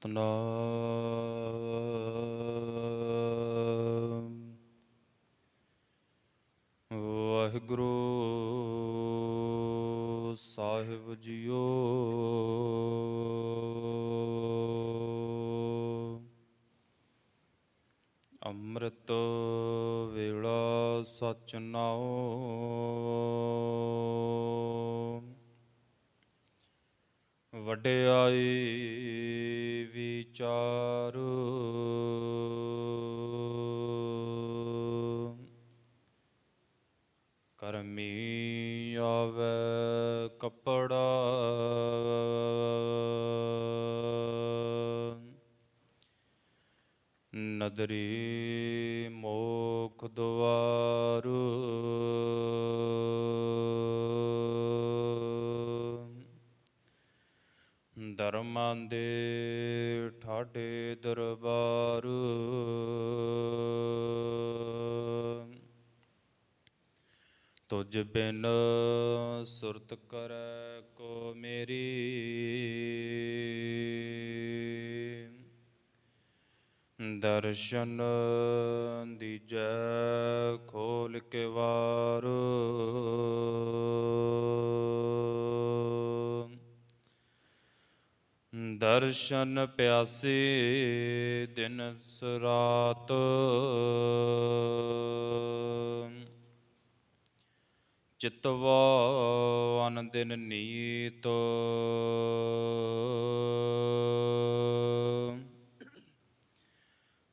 ਸਤਨਾਮ। ਵਾਹਿਗੁਰੂ ਸਾਹਿਬ ਜੀਓ। ਅੰਮ੍ਰਿਤ ਵੇਲਾ ਸਚ ਨਾਉ। ਵਡਿਆਈ ਵਿਚਾਰ। ਕਰਮੀ ਆਵੇ ਕਪੜਾ। ਨਦਰੀ ਮੋਖ ਦੁਆਰ। ਧਰਮਾਂ ਦੇ ਠਾਡੇ ਦਰਬਾਰ। ਤੁਝ ਬਿਨ ਸੁਰਤ ਕਰੈ ਕੋ ਮੇਰੀ। ਦਰਸ਼ਨ ਦੀਜੈ ਖੋਲ ਕੇ ਵਾਰ। ਦਰਸ਼ਨ ਪਿਆਸੇ ਦਿਨ ਸਰਾਤ। ਚਿਤਵਾ ਅਨ ਦਿਨ ਨੀਤ।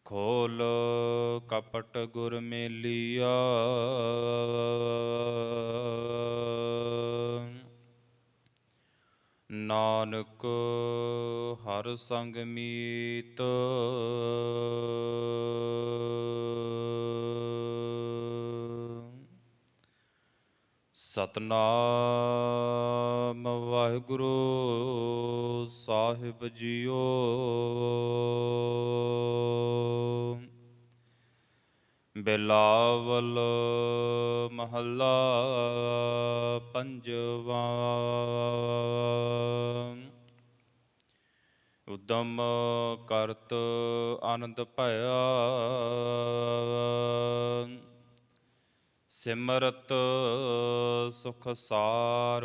ਖੋਲ ਕਪਟ ਗੁਰ ਮੇਲੀਆ। ਨਾਨਕ ਹਰ ਸੰਗ ਮੀਤ ਸਤਨਾਮ ਵਾਹਿਗੁਰੂ ਸਾਹਿਬ ਜੀਓ। ਬਿਲਾਵਲ ਮਹੱਲਾ ਪੰਜਵਾ। ਉਦਮ ਕਰਤ ਆਨੰਦ ਭਇਆ। ਸਿਮਰਤ ਸੁਖ ਸਾਰ।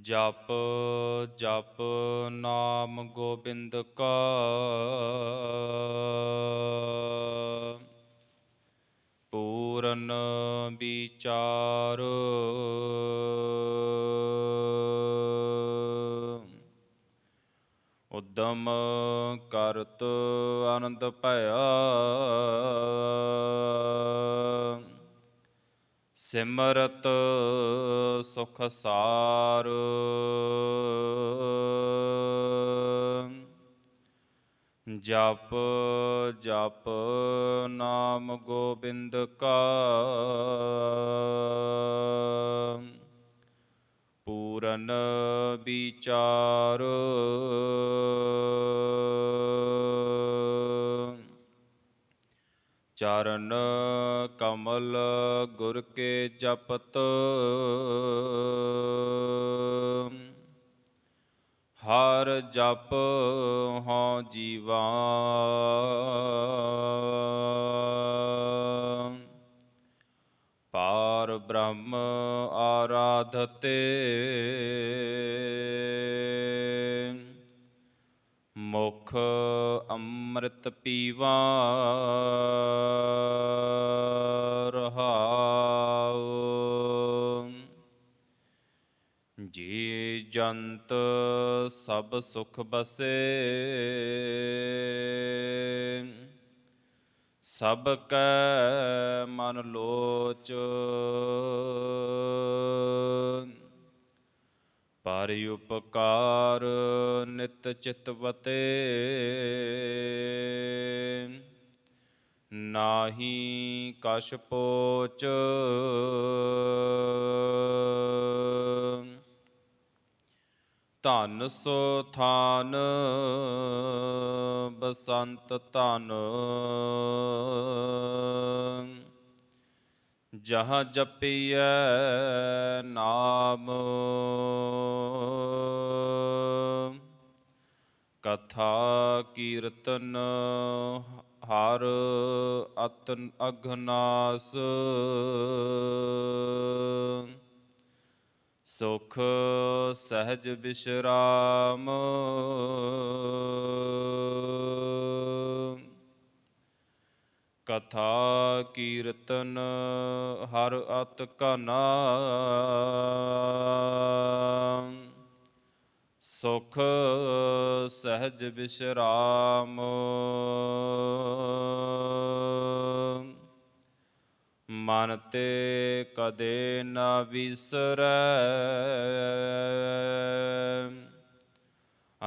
ਜਪ ਜਪ ਨਾਮ ਗੋਬਿੰਦ ਕਾ। ਪੂਰਨ ਵਿਚਾਰ। ਉਦਮ ਕਰਤ ਆਨੰਦ ਭਇਆ। ਸਿਮਰਤ ਸੁਖ ਸਾਰ। ਜਪ ਜਪ ਨਾਮ ਗੋਬਿੰਦ ਕਾ। ਪੂਰਨ ਵਿਚਾਰ। ਚਰਨ ਕਮਲ ਗੁਰ ਕੇ ਜਪਤ। ਹਰ ਜਪ ਹਉ ਜੀਵਾ। ਪਾਰ ਬ੍ਰਹਮ ਆਰਾਧਤੇ। ਮੁਖ ਅੰਮ੍ਰਿਤ ਪੀਵਾ। ਰਹਾਉ। ਜੀ ਜੰਤ ਸਭ ਸੁਖ ਬਸੇ। ਸਭ ਕੈ ਮਨ ਲੋਚ। ਪਰ ਉਪਕਾਰ ਨਿਤ ਚਿਤਵਤੇ ਨਾਹੀ ਕਛ ਪੋਚ। ਧਨ ਸੋ ਥਾਨ ਬਸੰਤ ਧਨ। ਜਹਾਂ ਜਪੀਐ ਨਾਮ। ਕਥਾ ਕੀਰਤਨ ਹਰ ਅਤਨ ਅਘਨਾਸ ਸੁਖ ਸਹਿਜ ਬਿਸ਼ਰਾਮ। ਕਥਾ ਕੀਰਤਨ ਹਰ ਅਤ ਕਨਾ ਸੁਖ ਸਹਿਜ ਬਿਸ਼ਰਾਮ। ਮਨ ਤੇ ਕਦੇ ਨਾ ਵਿਸਰੈ।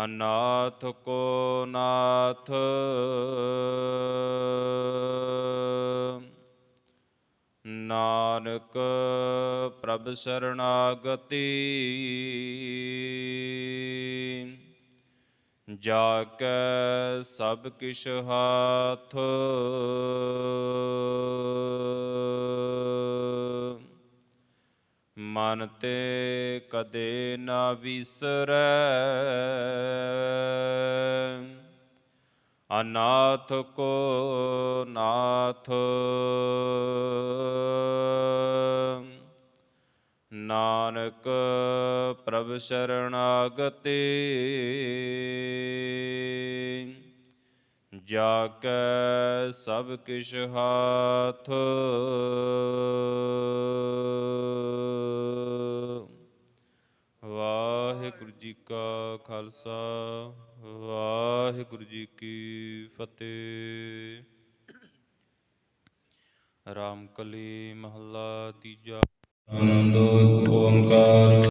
ਅਨਾਥ ਕੋ ਨਾਥ। ਨਾਨਕ ਪ੍ਰਭ ਸਰਣਾਗਤੀ। ਜਾ ਕੈ ਸਭ ਕਿਛ ਹਾਥ। ਮਨ ਤੇ ਕਦੇ ਨਾ ਵਿਸਰੈ। ਅਨਾਥ ਕੋ ਨਾਥ। ਨਾਨਕ ਪ੍ਰਭ ਸ਼ਰਣਾਗਤੀ। ਜਾ ਕੈ ਸਭ ਕਿਛ ਹਾਥ ਵਾਹਿਗੁਰੂ ਜੀ ਕਾ ਖਾਲਸਾ ਵਾਹਿਗੁਰੂ ਜੀ ਕੀ ਫਤਿਹ। ਰਾਮ ਕਲੀ ਮਹੱਲਾ ਤੀਜਾ